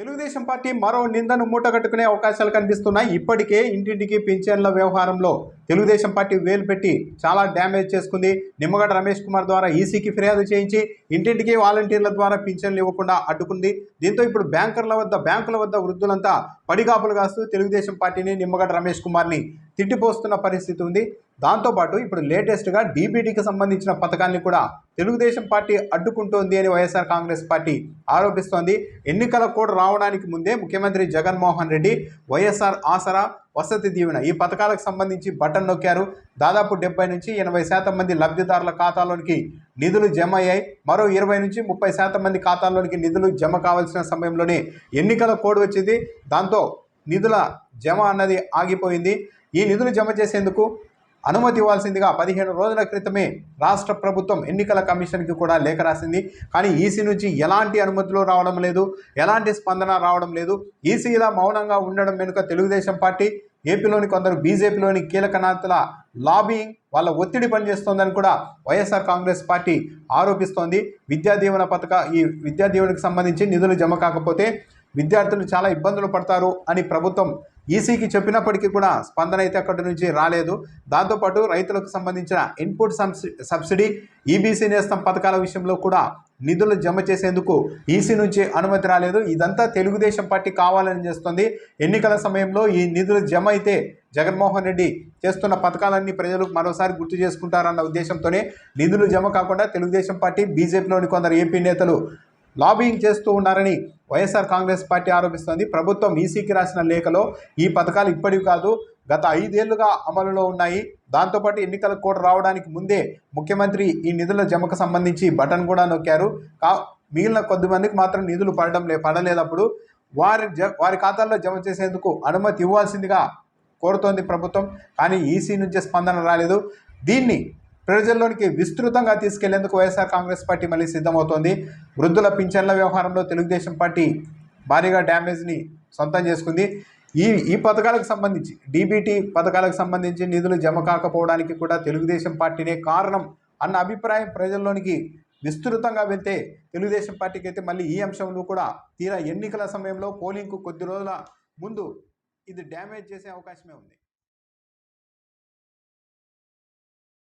Telugu Desam party మరో నిందను మూటగట్టుకునే అవకాశాలు కనిపిస్తున్నాయి. ఇప్పటికే ఇంటింటికి పింఛన్ల వ్యవహారంలో తెలుగుదేశం పార్టీ వేలు పెట్టి చాలా డ్యామేజ్ చేసుకుంది. నిమ్మగడ్డ రమేష్ కుమార్ ద్వారా ఈసీకి ఫిర్యాదు చేయించి ఇంటింటికి వాలంటీర్ల ద్వారా పింఛన్లు ఇవ్వకుండా అడ్డుకుంది. దీంతో ఇప్పుడు బ్యాంకర్ల వద్ద బ్యాంకుల వద్ద వృద్ధులంతా పడిగాపులు కాస్తూ తెలుగుదేశం పార్టీని నిమ్మగడ్డ రమేష్ కుమార్ని తిట్టిపోస్తున్న పరిస్థితి ఉంది. దాంతోపాటు ఇప్పుడు లేటెస్ట్గా డీబీటీకి సంబంధించిన పథకాన్ని కూడా తెలుగుదేశం పార్టీ అడ్డుకుంటోంది అని వైఎస్ఆర్ కాంగ్రెస్ పార్టీ ఆరోపిస్తోంది. ఎన్నికల కోడ్ రావడానికి ముందే ముఖ్యమంత్రి జగన్మోహన్ రెడ్డి వైఎస్ఆర్ ఆసరా వసతి దీవెన ఈ పథకాలకు సంబంధించి బటన్ నొక్కారు. దాదాపు డెబ్బై నుంచి ఎనభై శాతం మంది లబ్ధిదారుల ఖాతాలోనికి నిధులు జమ అయ్యాయి. మరో ఇరవై నుంచి ముప్పై శాతం మంది ఖాతాల్లోనికి నిధులు జమ కావాల్సిన సమయంలోనే ఎన్నికల కోడ్ వచ్చింది. దాంతో నిధుల జమ అన్నది ఆగిపోయింది. ఈ నిధులు జమ చేసేందుకు అనుమతి ఇవ్వాల్సిందిగా పదిహేను రోజుల క్రితమే రాష్ట్ర ప్రభుత్వం ఎన్నికల కమిషన్కి కూడా లేఖ రాసింది. కానీ ఈసీ నుంచి ఎలాంటి అనుమతులు రావడం లేదు ఎలాంటి స్పందన రావడం లేదు. ఈసీ ఇలా మౌనంగా ఉండడం వెనుక తెలుగుదేశం పార్టీ ఏపీలోని కొందరు బీజేపీలోని కీలక నేతల లాబింగ్ వాళ్ళ ఒత్తిడి పనిచేస్తోందని కూడా వైఎస్ఆర్ కాంగ్రెస్ పార్టీ ఆరోపిస్తోంది. విద్యా దీవెన పథక ఈ విద్యా దీవెనకు సంబంధించి నిధులు జమ కాకపోతే విద్యార్థులు చాలా ఇబ్బందులు పడతారు అని ప్రభుత్వం ఈసీకి చెప్పినప్పటికీ కూడా స్పందన అయితే అక్కడి నుంచి రాలేదు. దాంతోపాటు రైతులకు సంబంధించిన ఇన్పుట్ సబ్సి- సబ్సిడీ ఈబీసీ నేస్తం పథకాల విషయంలో కూడా నిధులు జమ చేసేందుకు ఈసీ నుంచి అనుమతి రాలేదు. ఇదంతా తెలుగుదేశం పార్టీ కావాలని చేస్తుంది. ఎన్నికల సమయంలో ఈ నిధులు జమ అయితే జగన్మోహన్ రెడ్డి చేస్తున్న పథకాలన్నీ ప్రజలకు మరోసారి గుర్తు చేసుకుంటారన్న ఉద్దేశంతోనే నిధులు జమ కాకుండా తెలుగుదేశం పార్టీ బీజేపీలోని కొందరు ఏపీ నేతలు లాబింగ్ చేస్తూ ఉన్నారని వైఎస్ఆర్ కాంగ్రెస్ పార్టీ ఆరోపిస్తోంది. ప్రభుత్వం ఈసీకి రాసిన లేఖలో ఈ పథకాలు ఇప్పటివి కాదు గత ఐదేళ్ళుగా అమలులో ఉన్నాయి. దాంతోపాటు ఎన్నికల కోడ్ రావడానికి ముందే ముఖ్యమంత్రి ఈ నిధుల జమకు సంబంధించి బటన్ కూడా నొక్కారు. కా మిగిలిన కొద్దిమందికి మాత్రం నిధులు పడడం లే పడలేదప్పుడు వారి జ వారి ఖాతాల్లో జమ చేసేందుకు అనుమతి ఇవ్వాల్సిందిగా కోరుతోంది ప్రభుత్వం. కానీ ఈసీ నుంచి స్పందన రాలేదు. దీన్ని ప్రజల్లోనికి విస్తృతంగా తీసుకెళ్ళేందుకు వైఎస్ఆర్ కాంగ్రెస్ పార్టీ మళ్ళీ సిద్ధమవుతోంది. వృద్ధుల పింఛన్ల వ్యవహారంలో తెలుగుదేశం పార్టీ భారీగా డ్యామేజ్ని సొంతం చేసుకుంది. ఈ ఈ పథకాలకు సంబంధించి డీబీటీ పథకాలకు సంబంధించి నిధులు జమ కాకపోవడానికి కూడా తెలుగుదేశం పార్టీనే కారణం అన్న అభిప్రాయం ప్రజల్లోనికి విస్తృతంగా వెళ్తే తెలుగుదేశం పార్టీకి అయితే మళ్ళీ ఈ అంశంలో కూడా తీరా ఎన్నికల సమయంలో పోలింగ్కు కొద్ది రోజుల ముందు ఇది డ్యామేజ్ చేసే అవకాశమే ఉంది.